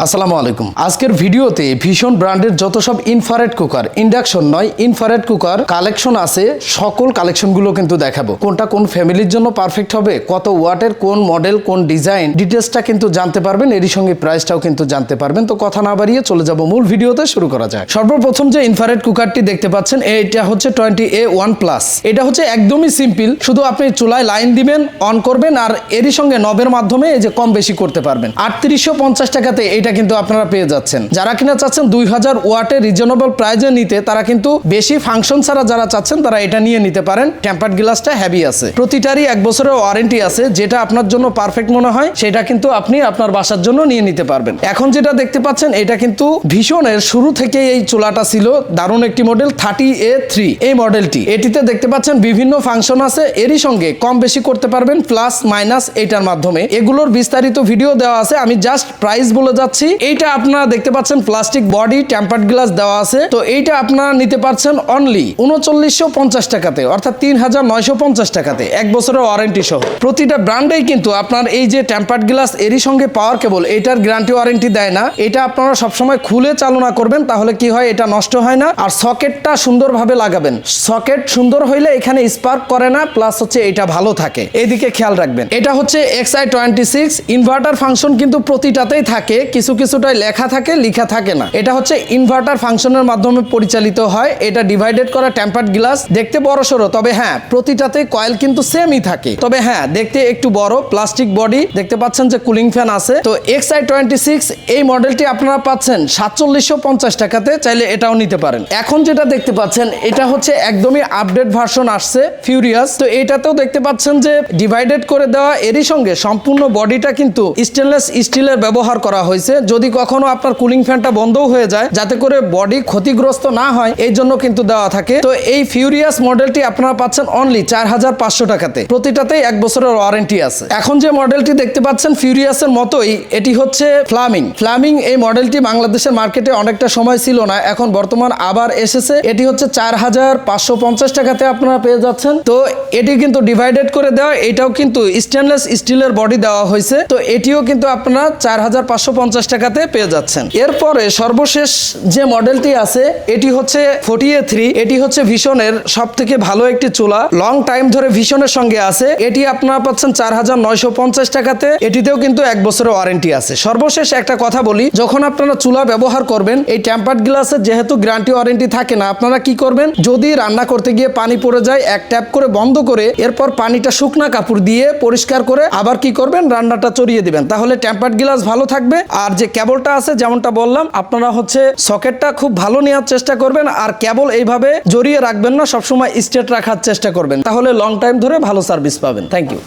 আসসালামু আলাইকুম। আজকের ভিডিওতে ভীষণ ব্র্যান্ডের যত সব ইনফারেট কুকার ইন্ডাকশন নয় ইনফারেট কুকার কালেকশন আছে, সকল কালেকশনগুলো কিন্তু দেখাবো। কোনটা কোন ফ্যামিলির জন্য পারফেক্ট হবে, কত ওয়াটের, কোন মডেল কোন ডিজাইন ডিটেলসটা কিন্তু জানতে পারবেন, এরই সঙ্গে প্রাইসটাও কিন্তু জানতে পারবেন। তো কথা না বাড়িয়ে চলে যাব মূল ভিডিওতে, শুরু করা যায় সর্বপ্রথম যে ইনফারেট কুকারটি দেখতে পাচ্ছেন এটা হচ্ছে টোয়েন্টি এ ওয়ান প্লাস এটা হচ্ছে একদমই সিম্পল শুধু আপনি চুলায় লাইন দিবেন অন করবেন, আর এরই সঙ্গে নবের মাধ্যমে এই যে কম বেশি করতে পারবেন। আটত্রিশশো পঞ্চাশ টাকাতে এটা কিন্তু আপনারা পেয়ে যাচ্ছেন। যারা কিনা চাচ্ছেন দুই হাজার ওয়াটে রিজনেবল প্রাইজে নিতে, তারা কিন্তু বেশি ফাংশন ছাড়া যারা চাচ্ছেন, তারা এটা নিয়ে নিতে পারেন। টেম্পার্ড গ্লাসটা হ্যাভি আছে। প্রতিটারই এক বছরের ওয়ারেন্টি আছে, যেটা আপনার জন্য পারফেক্ট মনে হয়, সেটা কিন্তু আপনি আপনার বাসার জন্য নিয়ে নিতে পারবেন। এখন যেটা দেখতে পাচ্ছেন, এটা কিন্তু ভীষণের শুরু থেকে এই চুলাটা ছিল। দারুণ একটি মডেল থার্টি এ থ্রি এই মডেলটি এটিতে দেখতে পাচ্ছেন বিভিন্ন ফাংশন আছে। এরই সঙ্গে কম বেশি করতে পারবেন প্লাস মাইনাস এইটার মাধ্যমে। এগুলোর বিস্তারিত ভিডিও দেওয়া আছে। আমি জাস্ট প্রাইস বলে যাচ্ছি। এইটা আপনারা দেখতে পাচ্ছেন প্লাস্টিক বডি টেম্পার্ড গ্লাস দেওয়া আছে। তো এইটা আপনারা নিতে পারছেন অনলি উনচল্লিশশো টাকাতে, অর্থাৎ তিন হাজার নয়শো পঞ্চাশ টাকাতে। এক বছরের ওয়ারেন্টি সহ। প্রতিটা ব্র্যান্ডেই কিন্তু আপনার এই যে টেম্পার্ড গ্লাস এরই সঙ্গে পাওয়ার কেবল এটার গ্যারান্টি ওয়ারেন্টি দেয় না। এটা আপনারা সবসময় খুলে চালনা করবেন, তাহলে কি হয়, এটা নষ্ট হয় না। আর সকেটটা সুন্দরভাবে লাগাবেন। সকেট সুন্দর হইলে এখানে স্পার্ক করে না প্লাস হচ্ছে এটা ভালো থাকে। এইদিকে খেয়াল রাখবেন। এটা হচ্ছে X I twenty six inverter function কিন্তু প্রতিটাতেই থাকে। কিছু কিছুটাই লেখা থাকে লেখা থাকে না। এটা হচ্ছে ইনভার্টার ফাংশনের মাধ্যমে পরিচালিত হয়। এটা ডিভাইডেড করা টেম্পার্ড গ্লাস দেখতে বড় সড়ো তবে হ্যাঁ প্রতিটাতে কয়েল কিন্তু সেমই থাকে। তবে হ্যাঁ দেখতে একটু বড় প্লাস্টিক বডি দেখতে পাচ্ছেন যে কুলিং ফ্যান আছে। তো এক্স আই টোয়েন্টি সিক্স এই মডেলটি আপনারা পাচ্ছেন সাতচল্লিশশো পঞ্চাশ টাকাতে। চাইলে এটাও নিতে পারেন। এখন যেটা দেখতে পাচ্ছেন, এটা হচ্ছে একদমই আপডেট ভার্সন আসছে ফিউরিয়াস তো এটাতেও দেখতে পাচ্ছেন যে ডিভাইডেড করে দেওয়া, এরই সঙ্গে সম্পূর্ণ বডিটা কিন্তু স্টেনলেস স্টিলের ব্যবহার করা হয়েছে। যদি কখনো আপনার কুলিং ফ্যানটা বন্ধও হয়ে যায়, যাতে করে বডি ক্ষতিগ্রস্ত না হয়, এই জন্য কিন্তু দেওয়া থাকে। তো এই ফিউরিয়াস মডেলটি আপনারা পাচ্ছেন অনলি চার হাজার পাঁচশো টাকাতে। প্রতিটাতেই এক বছরের ওয়ারেন্টি আছে। এখন যে মডেলটি দেখতে পাচ্ছেন ফিউরিয়াসের মতোই, এটি হচ্ছে ফ্লামিং ফ্লামিং এই মডেলটি বাংলাদেশের মার্কেটে অনেকটা সময় ছিল না, এখন বর্তমান আবার এসেছে। এটি হচ্ছে চার হাজার পাঁচশো পঞ্চাশ টাকাতে আপনারা পেয়ে যাচ্ছেন। তো এটি কিন্তু ডিভাইডেড করে দেওয়া, এটাও কিন্তু স্টেনলেস স্টিলের বডি দেওয়া হয়েছে। তো এটিও কিন্তু আপনারা চার হাজার পাঁচশো পঞ্চাশ টাকাতে পেয়ে যাচ্ছেন। এরপরে সর্বশেষ যে মডেলটি আছে, এটি হচ্ছে ফোর্টি এ থ্রি। এটি হচ্ছে ভীষণের সব থেকে ভালো একটি চুলা। লং টাইম ধরে ভীষণের সঙ্গে আছে। এটি আপনারা পাচ্ছেন চার হাজার নয়শো পঞ্চাশ টাকাতে। এটিতেও কিন্তু এক বছরের ওয়ারেন্টি আছে। সর্বশেষ একটা কথা বলি, যখন আপনারা চুলা ব্যবহার করবেন, এই টেম্পার্ড গ্লাসের যেহেতু গ্যারান্টি ওয়ারেন্টি থাকে না, আপনারা কি করবেন? যদি রান্না করতে গিয়ে পানি পড়ে যায়, এক ট্যাপ করে বন্ধ করে, এরপর পানিটা শুকনা কাপড় দিয়ে পরিষ্কার করে আবার কি করবেন? রান্নাটা চড়িয়ে দিবেন। তাহলে টেম্পার্ড গ্লাস ভালো থাকবে। আর যে কেবলটা আছে, যেমনটা বললাম, আপনারা হচ্ছে সকেটটা খুব ভালো নেওয়ার চেষ্টা করবেন আর কেবল এইভাবে জড়িয়ে রাখবেন না, সবসময় স্ট্রেট রাখার চেষ্টা করবেন। তাহলে লং টাইম ধরে ভালো সার্ভিস পাবেন। Thank you